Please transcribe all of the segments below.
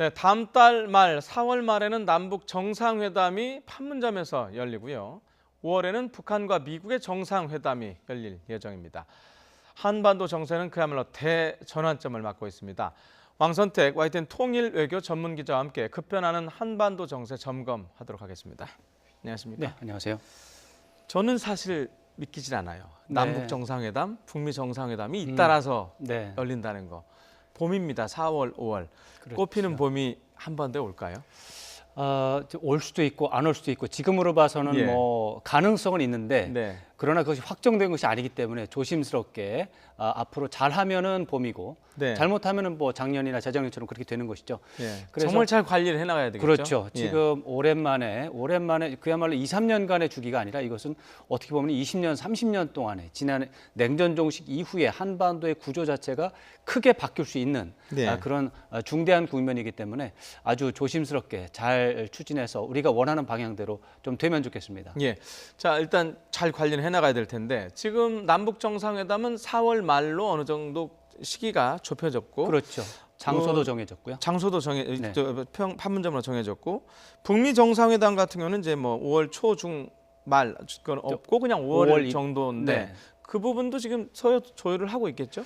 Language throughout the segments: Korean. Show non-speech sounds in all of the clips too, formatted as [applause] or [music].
네, 다음 달 말 4월 말에는 남북 정상회담이 판문점에서 열리고요. 5월에는 북한과 미국의 정상회담이 열릴 예정입니다. 한반도 정세는 그야말로 대전환점을 맞고 있습니다. 왕선택 YTN 통일 외교 전문 기자와 함께 급변하는 한반도 정세 점검하도록 하겠습니다. 안녕하십니까? 네, 안녕하세요. 저는 사실 믿기질 않아요. 네. 남북 정상회담, 북미 정상회담이 잇따라서 네. 열린다는 거. 봄입니다. 4월, 5월. 그렇죠. 꽃피는 봄이 한반도에 올까요? 어, 저올 수도 있고 안 올 수도 있고 지금으로 봐서는 예. 뭐 가능성은 있는데 네. 그러나 그것이 확정된 것이 아니기 때문에 조심스럽게 아, 앞으로 잘하면은 봄이고 네. 잘못하면은 뭐 작년이나 재작년처럼 그렇게 되는 것이죠. 예. 그래서- 정말 잘 관리를 해나가야 되겠죠. 그렇죠. 예. 지금 오랜만에 오랜만에 그야말로 2, 3년간의 주기가 아니라 이것은 어떻게 보면 20년, 30년 동안에 지난 냉전 종식 이후에 한반도의 구조 자체가 크게 바뀔 수 있는 네. 아, 그런 아, 중대한 국면이기 때문에 아주 조심스럽게 잘 추진해서 우리가 원하는 방향대로 좀 되면 좋겠습니다. 예. 자, 일단 잘 관리를 해 나가야 될 텐데 지금 남북 정상회담은 4월 말로 어느 정도 시기가 좁혀졌고 그렇죠. 장소도 어, 정해졌고요. 장소도 정해 네. 저, 평, 판문점으로 정해졌고 북미 정상회담 같은 경우는 이제 뭐 5월 초 중 말 그건 없고 그냥 5월, 5월 이- 정도인데 네. 그 부분도 지금 서로 조율을 하고 있겠죠?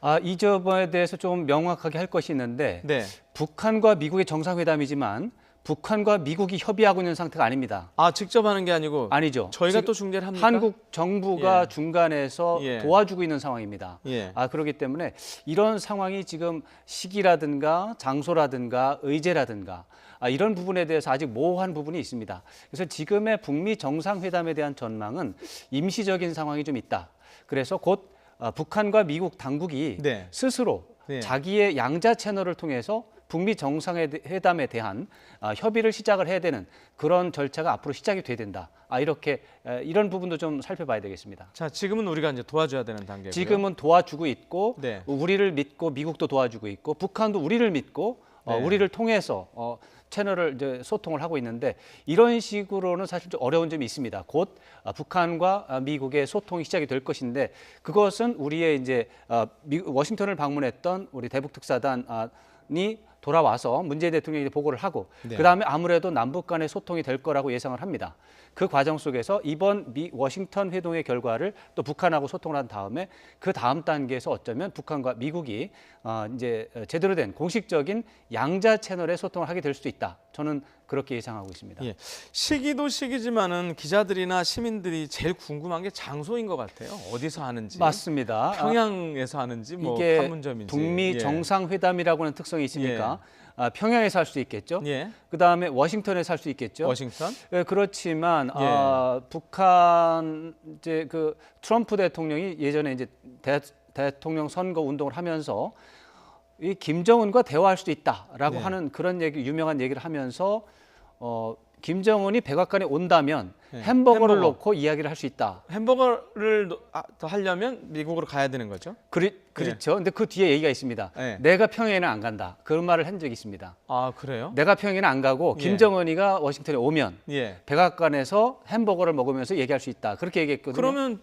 아, 이 점에 대해서 좀 명확하게 할 것이 있는데 네. 북한과 미국의 정상회담이지만 북한과 미국이 협의하고 있는 상태가 아닙니다. 아 직접 하는 게 아니고 아니죠. 저희가 또 중재를 합니까? 한국 정부가 예. 중간에서 예. 도와주고 있는 상황입니다. 예. 아 그렇기 때문에 이런 상황이 지금 시기라든가 장소라든가 의제라든가 아, 이런 부분에 대해서 아직 모호한 부분이 있습니다. 그래서 지금의 북미 정상회담에 대한 전망은 임시적인 상황이 좀 있다. 그래서 곧 어, 북한과 미국 당국이 네. 스스로 네. 자기의 양자 채널을 통해서 북미 정상회담에 대한 아, 협의를 시작을 해야 되는 그런 절차가 앞으로 시작이 돼야 된다. 아, 이렇게 에, 이런 부분도 좀 살펴봐야 되겠습니다. 자 지금은 우리가 이제 도와줘야 되는 단계고요. 지금은 도와주고 있고 네. 우리를 믿고 미국도 도와주고 있고 북한도 우리를 믿고 어, 네. 우리를 통해서 어, 채널을 이제 소통을 하고 있는데 이런 식으로는 사실 좀 어려운 점이 있습니다. 곧 아, 북한과 아, 미국의 소통이 시작이 될 것인데 그것은 우리의 이제 아, 미, 워싱턴을 방문했던 우리 대북 특사단이 돌아와서 문재인 대통령이 보고를 하고 네. 그다음에 아무래도 남북 간의 소통이 될 거라고 예상을 합니다. 그 과정 속에서 이번 미 워싱턴 회동의 결과를 또 북한하고 소통을 한 다음에 그 다음 단계에서 어쩌면 북한과 미국이 어, 이제 제대로 된 공식적인 양자 채널의 소통을 하게 될 수도 있다. 저는 그렇게 예상하고 있습니다. 예. 시기도 시기지만은 기자들이나 시민들이 제일 궁금한 게 장소인 것 같아요. 어디서 하는지. 맞습니다. 아, 평양에서 하는지 뭐 이게 판문점인지. 북미 예. 정상회담이라고 하는 특성이 있으니까 아, 평양에서 할 수 있겠죠. 예. 그 다음에 워싱턴에서 할 수 있겠죠. 워싱턴. 예, 그렇지만 예. 아, 북한 이제 그 트럼프 대통령이 예전에 이제 대, 대통령 선거 운동을 하면서 이 김정은과 대화할 수도 있다라고 네. 하는 그런 얘기 유명한 얘기를 하면서 어 김정은이 백악관에 온다면 네. 햄버거를 햄버거. 놓고 이야기를 할 수 있다. 햄버거를 노- 아, 더 하려면 미국으로 가야 되는 거죠? 그리, 그렇죠. 근데 그 뒤에 얘기가 있습니다. 네. 내가 평양에는 안 간다. 그런 말을 한 적이 있습니다. 아 그래요? 내가 평양에는 안 가고 예. 김정은이가 워싱턴에 오면 예. 백악관에서 햄버거를 먹으면서 얘기할 수 있다. 그렇게 얘기했거든요. 그러면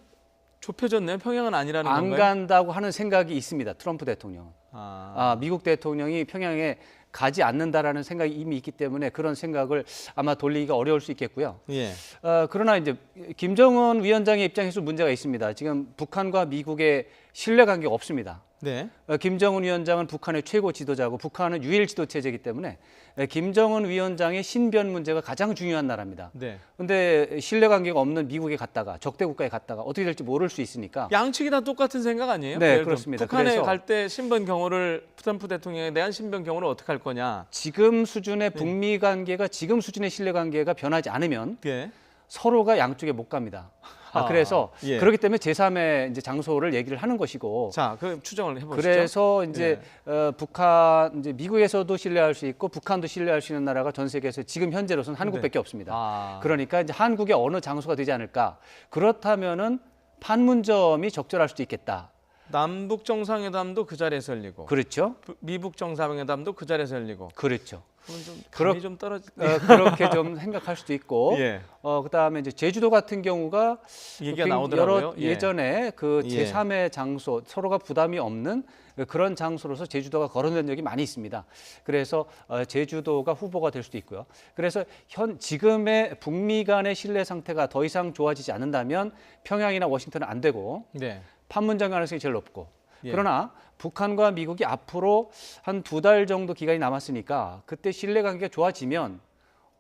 좁혀졌네요. 평양은 아니라는 안 건가요? 간다고 하는 생각이 있습니다. 트럼프 대통령. 아, 아, 미국 대통령이 평양에 가지 않는다라는 생각이 이미 있기 때문에 그런 생각을 아마 돌리기가 어려울 수 있겠고요. 예. 어, 그러나 이제 김정은 위원장의 입장에서 문제가 있습니다. 지금 북한과 미국의 신뢰 관계가 없습니다. 네. 어, 김정은 위원장은 북한의 최고 지도자고 북한은 유일 지도 체제이기 때문에 에, 김정은 위원장의 신변 문제가 가장 중요한 나라입니다. 네. 근데 신뢰 관계가 없는 미국에 갔다가 적대 국가에 갔다가 어떻게 될지 모를 수 있으니까 양측이 다 똑같은 생각 아니에요? 네, 그렇습니다. 북한에 갈 때 신변 경호를 트럼프 대통령에 대한 신변 경호를 어떻게 할 거냐? 지금 네. 수준의 북미 관계가 지금 수준의 신뢰 관계가 변하지 않으면 예. 서로가 양쪽에 못 갑니다. 아, 아, 그래서 예. 그렇기 때문에 제3의 이제 장소를 얘기를 하는 것이고 자, 그 추정을 해보시죠. 그래서 이제 어, 북한 이제 미국에서도 신뢰할 수 있고 북한도 신뢰할 수 있는 나라가 전 세계에서 지금 현재로서는 한국밖에 없습니다. 아, 그러니까 이제 한국의 어느 장소가 되지 않을까? 그렇다면은 판문점이 적절할 수도 있겠다. 남북 정상회담도 그 자리에서 열리고 그렇죠. 부- 미북 정상회담도 그 자리에서 열리고 그렇죠. 그건 좀 그렇- 감이 좀 떨어지. 어, 그렇게 좀 [laughs] 생각할 수도 있고 예. 어 그다음에 이제 제주도 같은 경우가 얘기가 굉- 나오더라고요. 여러 예. 예전에 그 예. 제3의 장소 서로가 부담이 없는 그런 장소로서 제주도가 거론된 적이 많이 있습니다. 그래서 어, 제주도가 후보가 될 수도 있고요. 그래서 현 지금의 북미 간의 신뢰 상태가 더 이상 좋아지지 않는다면 평양이나 워싱턴은 안 되고 네. 판문점 가능성이 제일 높고 예. 그러나 북한과 미국이 앞으로 한 두 달 정도 기간이 남았으니까 그때 신뢰 관계가 좋아지면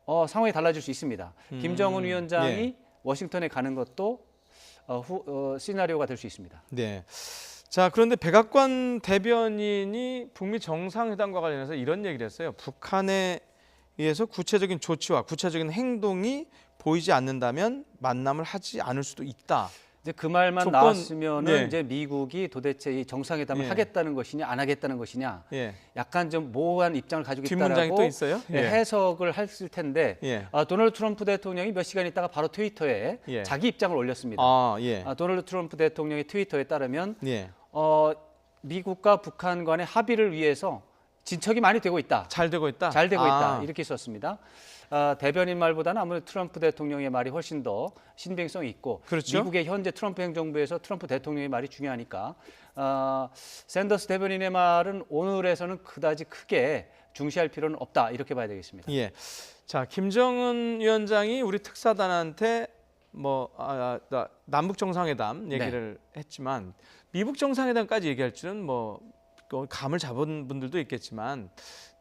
어, 상황이 달라질 수 있습니다. 음, 김정은 위원장이 예. 워싱턴에 가는 것도 어, 후, 어, 시나리오가 될 수 있습니다. 네. 자 그런데 백악관 대변인이 북미 정상회담과 관련해서 이런 얘기를 했어요. 북한에 의해서 구체적인 조치와 구체적인 행동이 보이지 않는다면 만남을 하지 않을 수도 있다. 이제 그 말만 조건- 나왔으면은 네. 이제 미국이 도대체 이 정상회담을 예. 하겠다는 것이냐 안 하겠다는 것이냐 예. 약간 좀 모호한 입장을 가지고 있다라고 또 있어요? 예, 해석을 했을 텐데 예. 아, 도널드 트럼프 대통령이 몇 시간 있다가 바로 트위터에 예. 자기 입장을 올렸습니다. 아 예. 아, 도널드 트럼프 대통령의 트위터에 따르면 예. 어, 미국과 북한 간의 합의를 위해서 진척이 많이 되고 있다. 잘 되고 있다. 잘 되고 아, 있다. 이렇게 썼습니다. 아, 대변인 말보다는 아무래도 트럼프 대통령의 말이 훨씬 더 신빙성이 있고 그렇죠. 미국의 현재 트럼프 행정부에서 트럼프 대통령의 말이 중요하니까 아, 샌더스 대변인의 말은 오늘에서는 그다지 크게 중시할 필요는 없다 이렇게 봐야 되겠습니다. 예. 자 김정은 위원장이 우리 특사단한테 뭐 아, 나- 남북 정상회담 얘기를 했지만 미북 정상회담까지 얘기할 줄은 뭐그 감을 잡은 분들도 있겠지만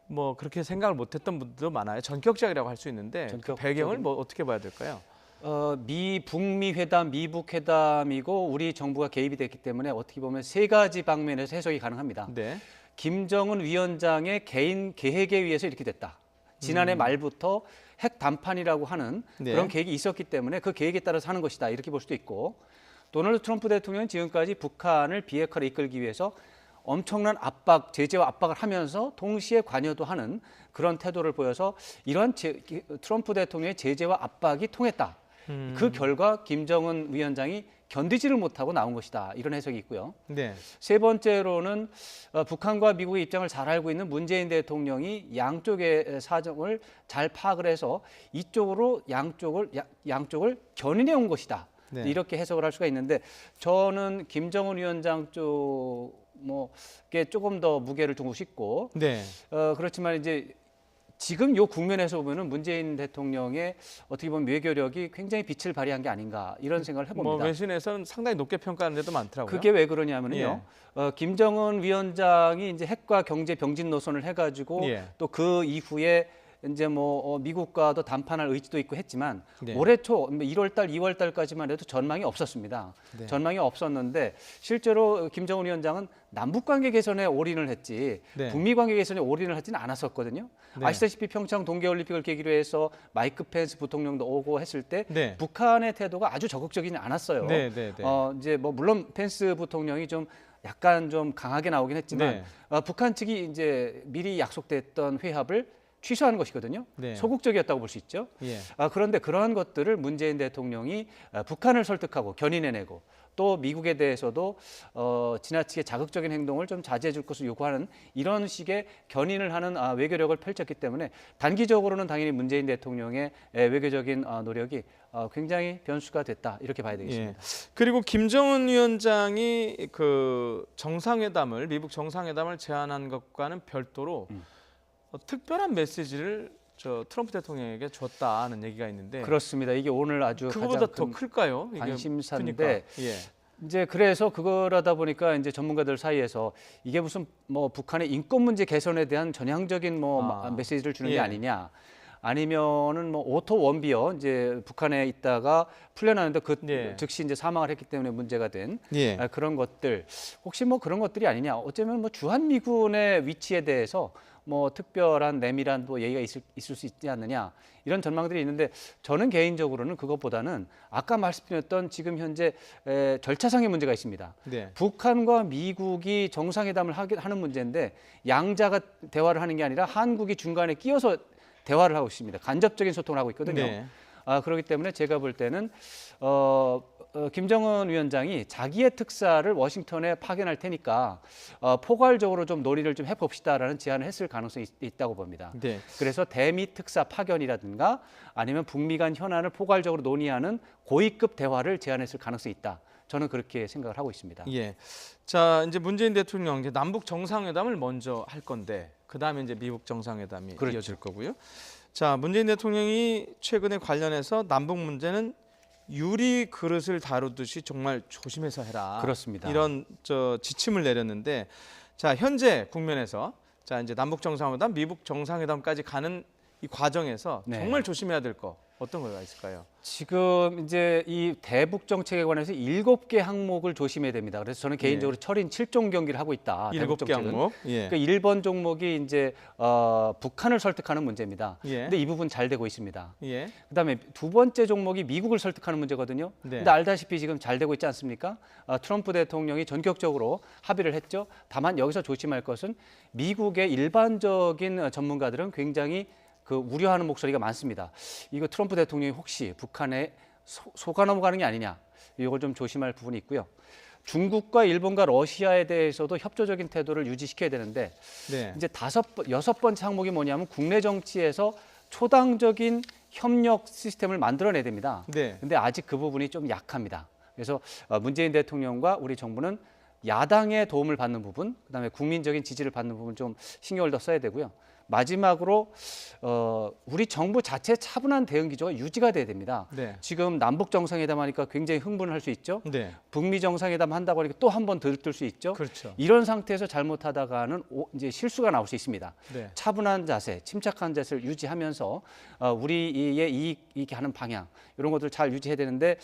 뭐 그렇게 생각을 못했던 분들도 많아요. 전격적이라고 할 수 있는데 그 전격적인- 배경을 뭐 어떻게 봐야 될까요? 어, 미 북미 회담, 미북 회담이고 우리 정부가 개입이 됐기 때문에 어떻게 보면 세 가지 방면에서 해석이 가능합니다. 네. 김정은 위원장의 개인 계획에 의해서 이렇게 됐다. 지난해 말부터 핵 단판이라고 하는 음. 네. 그런 계획이 있었기 때문에 그 계획에 따라서 하는 것이다. 이렇게 볼 수도 있고 도널드 트럼프 대통령은 지금까지 북한을 비핵화를 이끌기 위해서 엄청난 압박, 제재와 압박을 하면서 동시에 관여도 하는 그런 태도를 보여서 이러한 제, 트럼프 대통령의 제재와 압박이 통했다. 음. 그 결과 김정은 위원장이 견디지를 못하고 나온 것이다. 이런 해석이 있고요. 네. 세 번째로는 어, 북한과 미국의 입장을 잘 알고 있는 문재인 대통령이 양쪽의 사정을 잘 파악을 해서 이쪽으로 양쪽을 야- 양쪽을 견인해 온 것이다. 네. 이렇게 해석을 할 수가 있는데 저는 김정은 위원장 쪽 뭐게 조금 더 무게를 두고 싶고 네. 어, 그렇지만 이제 지금 요 국면에서 보면은 문재인 대통령의 어떻게 보면 외교력이 굉장히 빛을 발휘한 게 아닌가 이런 생각을 뭐 해봅니다. 외신에서는 상당히 높게 평가하는 데도 많더라고요. 그게 왜 그러냐면요. 어, 김정은 위원장이 이제 핵과 경제 병진 노선을 해가지고 예. 또그 이후에 이제 뭐 어, 미국과도 담판할 의지도 있고 했지만 네. 올해 초 1월 달, 2월 달까지만 해도 전망이 없었습니다. 네. 전망이 없었는데 실제로 김정은 위원장은 남북 관계 개선에 올인을 했지 네. 북미 관계 개선에 올인을 하지는 않았었거든요. 네. 아시다시피 평창 동계 올림픽을 계기로 해서 마이크 펜스 부통령도 오고 했을 때 네. 북한의 태도가 아주 적극적이지 않았어요. 네, 네, 네. 어, 이제 뭐 물론 펜스 부통령이 좀 약간 좀 강하게 나오긴 했지만 네. 어, 북한 측이 이제 미리 약속됐던 회합을 취소한 것이거든요. 네. 소극적이었다고 볼 수 있죠. 예. 아, 그런데 그러한 것들을 문재인 대통령이 어, 북한을 설득하고 견인해내고 또 미국에 대해서도 어, 지나치게 자극적인 행동을 좀 자제해 줄 것을 요구하는 이런 식의 견인을 하는 아, 외교력을 펼쳤기 때문에 단기적으로는 당연히 문재인 대통령의 에, 외교적인 아, 노력이 어, 굉장히 변수가 됐다 이렇게 봐야 되겠습니다. 예. 그리고 김정은 위원장이 그 정상회담을 미북 정상회담을 제안한 것과는 별도로 음. 어, 특별한 메시지를 저 트럼프 대통령에게 줬다는 얘기가 있는데 그렇습니다. 이게 오늘 아주 그거보다 가장 더큰 클까요? 관심사인데 크니까. 예. 이제 그래서 그거라다 보니까 이제 전문가들 사이에서 이게 무슨 뭐 북한의 인권 문제 개선에 대한 전향적인 뭐 아. 마- 메시지를 주는 예. 게 아니냐. 아니면은 뭐 오토 원비어 이제 북한에 있다가 풀려나는데 그 예. 즉시 이제 사망을 했기 때문에 문제가 된 예. 아, 그런 것들 혹시 뭐 그런 것들이 아니냐 어쩌면 뭐 주한 미군의 위치에 대해서 뭐 특별한 내밀한 뭐 얘기가 있을, 있을 수 있지 않느냐 이런 전망들이 있는데 저는 개인적으로는 그것보다는 아까 말씀드렸던 지금 현재 에, 절차상의 문제가 있습니다. 네. 북한과 미국이 정상회담을 하게, 하는 문제인데 양자가 대화를 하는 게 아니라 한국이 중간에 끼어서 대화를 하고 있습니다. 간접적인 소통을 하고 있거든요. 네. 아, 그렇기 때문에 제가 볼 때는 어, 어, 김정은 위원장이 자기의 특사를 워싱턴에 파견할 테니까 어, 포괄적으로 좀 논의를 좀 해봅시다라는 제안을 했을 가능성이 있, 다고 봅니다. 네. 그래서 대미 특사 파견이라든가 아니면 북미 간 현안을 포괄적으로 논의하는 고위급 대화를 제안했을 가능성이 있다. 저는 그렇게 생각을 하고 있습니다. 예. 자, 이제 문재인 대통령 이제 남북 정상회담을 먼저 할 건데 그다음에 이제 미국 정상회담이 그렇죠. 이어질 거고요. 자, 문재인 대통령이 최근에 관련해서 남북 문제는 유리 그릇을 다루듯이 정말 조심해서 해라. 그렇습니다. 이런 저 지침을 내렸는데 자, 현재 국면에서 자, 이제 남북 정상회담, 미국 정상회담까지 가는 이 과정에서 네. 정말 조심해야 될 거 어떤 거가 있을까요? 지금 이제 이 대북 정책에 관해서 일곱 개 항목을 조심해야 됩니다. 그래서 저는 개인적으로 철인 칠종 경기를 하고 있다. 예. 일곱 개. 항목. 예. 그러니까 1번 종목이 이제 어, 북한을 설득하는 문제입니다. 예. 근데 이 부분 잘 되고 있습니다. 예. 그다음에 두 번째 종목이 미국을 설득하는 문제거든요. 네. 근데 알다시피 지금 잘 되고 있지 않습니까? 어, 트럼프 대통령이 전격적으로 합의를 했죠. 다만 여기서 조심할 것은 미국의 일반적인 어, 전문가들은 굉장히 그 우려하는 목소리가 많습니다. 이거 트럼프 대통령이 혹시 북한에 소, 속아 넘어가는 게 아니냐? 이걸 좀 조심할 부분이 있고요. 중국과 일본과 러시아에 대해서도 협조적인 태도를 유지시켜야 되는데 네. 이제 다섯 번, 여섯 번째 항목이 뭐냐면 국내 정치에서 초당적인 협력 시스템을 만들어내야 됩니다. 네. 근데 아직 그 부분이 좀 약합니다. 그래서 어, 문재인 대통령과 우리 정부는 야당의 도움을 받는 부분, 그다음에 국민적인 지지를 받는 부분 좀 신경을 더 써야 되고요. 마지막으로 어, 우리 정부 자체 차분한 대응 기조가 유지가 돼야 됩니다. 네. 지금 남북 정상회담 하니까 굉장히 흥분할 수 있죠. 네. 북미 정상회담 한다고 하니까 또 한 번 들뜰 수 있죠. 그렇죠. 이런 상태에서 잘못하다가는 오- 이제 실수가 나올 수 있습니다. 네. 차분한 자세, 침착한 자세를 유지하면서 어, 우리의 이익 있게 하는 방향 이런 것들 잘 유지해야 되는데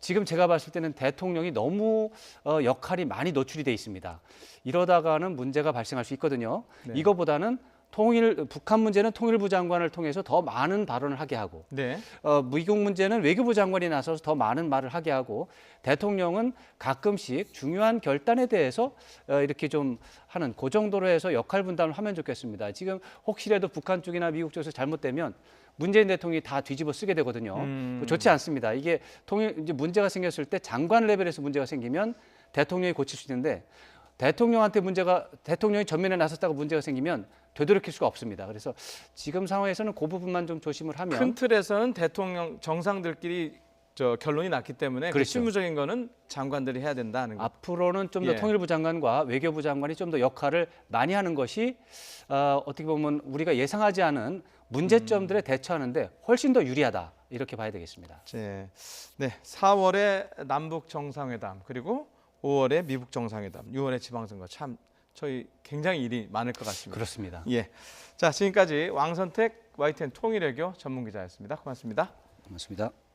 지금 제가 봤을 때는 대통령이 너무 어, 역할이 많이 노출이 돼 있습니다. 이러다가는 문제가 발생할 수 있거든요. 네. 이거보다는 통일 북한 문제는 통일부 장관을 통해서 더 많은 발언을 하게 하고 네. 어, 미국 문제는 외교부 장관이 나서서 더 많은 말을 하게 하고 대통령은 가끔씩 중요한 결단에 대해서 어, 이렇게 좀 하는 그 정도로 해서 역할 분담을 하면 좋겠습니다. 지금 혹시라도 북한 쪽이나 미국 쪽에서 잘못되면 문재인 대통령이 다 뒤집어 쓰게 되거든요. 음. 그거 좋지 않습니다. 이게 통일 이제 문제가 생겼을 때 장관 레벨에서 문제가 생기면 대통령이 고칠 수 있는데 대통령한테 문제가 대통령이 전면에 나섰다고 문제가 생기면 되돌이킬 수가 없습니다. 그래서 지금 상황에서는 그 부분만 좀 조심을 하면 큰 틀에서는 대통령 정상들끼리 저 결론이 났기 때문에 그 그렇죠. 실무적인 거는 장관들이 해야 된다는 거. 앞으로는 좀 더 예. 통일부 장관과 외교부 장관이 좀 더 역할을 많이 하는 것이 어, 어떻게 보면 우리가 예상하지 않은 문제점들에 대처하는데 훨씬 더 유리하다 이렇게 봐야 되겠습니다. 네. 네. 4월에 남북 정상회담 그리고 5월에 미국 정상회담, 6월에 지방선거 참 저희 굉장히 일이 많을 것 같습니다. 그렇습니다. 예. 자, 지금까지 왕선택 YTN 통일외교 전문 기자였습니다. 고맙습니다. 고맙습니다.